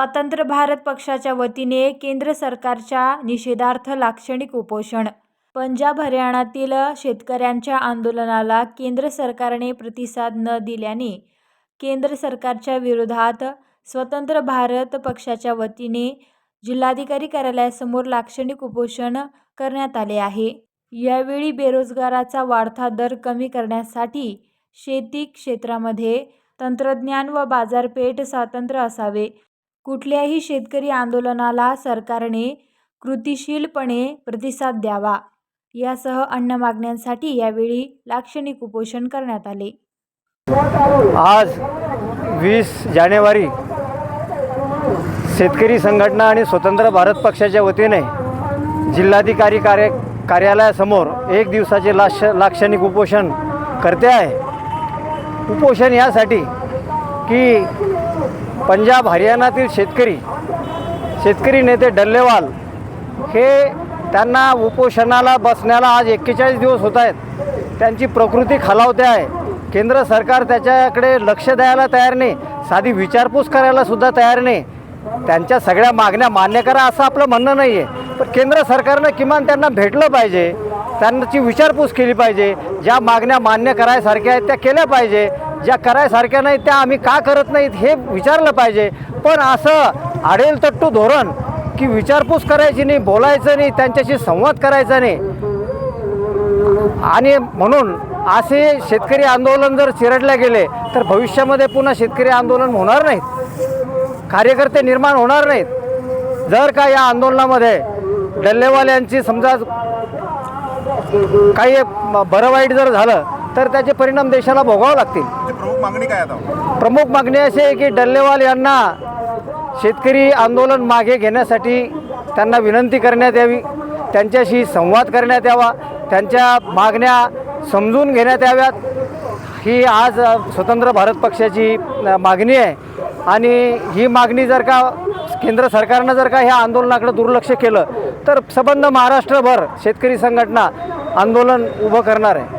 स्वातंत्र्य भारत पक्षाच्या वतीने केंद्र सरकारच्या निषेधार्थ लाक्षणिक उपोषण. पंजाब हरियाणातील शेतकऱ्यांच्या आंदोलनाला केंद्र सरकारने प्रतिसाद न दिल्याने केंद्र सरकारच्या विरोधात स्वतंत्र भारत पक्षाच्या वतीने जिल्हाधिकारी कार्यालयासमोर लाक्षणिक उपोषण करण्यात आले आहे. यावेळी बेरोजगाराचा वाढता दर कमी करण्यासाठी शेती क्षेत्रामध्ये तंत्रज्ञान व बाजारपेठ स्वातंत्र्य असावे. कुठल्याही शेतकरी आंदोलनाला सरकारने कृतिशीलपणे प्रतिसाद द्यावा. यासह अन्य मागण्यांसाठी यावेळी लाक्षणिक उपोषण करण्यात आले. आज वीस जानेवारी शेतकरी संघटना आणि स्वतंत्र भारत पक्षाच्या वतीने जिल्हाधिकारी कार्य कार्यालयासमोर एक दिवसाचे लाक्ष लाक्षणिक उपोषण करते आहे. उपोषण यासाठी की पंजाब हरियाणातील शेतकरी शेतकरी नेते डल्लेवाल हे त्यांना उपोषणाला बसण्याला आज एक्केचाळीस दिवस होत आहेत. त्यांची प्रकृती खालावते आहे. केंद्र सरकार त्याच्याकडे लक्ष द्यायला तयार नाही. साधी विचारपूस करायला सुद्धा तयार नाही. त्यांच्या सगळ्या मागण्या मान्य करा असं आपलं म्हणणं नाही आहे पण केंद्र सरकारनं किमान त्यांना भेटलं पाहिजे. त्यांची विचारपूस केली पाहिजे. ज्या मागण्या मान्य करायसारख्या आहेत त्या केल्या पाहिजे. ज्या करायसारख्या नाहीत त्या आम्ही का करत नाहीत हे विचारलं पाहिजे. पण असं आडेल तट्टू धोरण की विचारपूस करायची नाही बोलायचं नाही त्यांच्याशी संवाद करायचा नाही. आणि म्हणून असे शेतकरी आंदोलन जर चिरडले गेले तर भविष्यामध्ये पुन्हा शेतकरी आंदोलन होणार नाहीत. कार्यकर्ते निर्माण होणार नाहीत. जर का या आंदोलनामध्ये डल्लेवाल्यांची समजा काही बरं वाईट जर झालं तर त्याचे परिणाम देशाला भोगावे लागतील. ते प्रमुख मागणी काय आता? प्रमुख मागणी अशी आहे की डल्लेवाल यांना शेतकरी आंदोलन मागे घेण्यासाठी त्यांना विनंती करण्यात यावी त्यांच्याशी संवाद करण्यात यावा त्यांच्या मागण्या समजून घेण्यात याव्यात. ही आज स्वतंत्र भारत पक्षाची मागणी आहे. आणि ही मागणी जर का केंद्र सरकारनं जर का ह्या आंदोलनाकडे दुर्लक्ष केलं तर संबंध महाराष्ट्रभर शेतकरी संघटना आंदोलन उभं करणार आहे.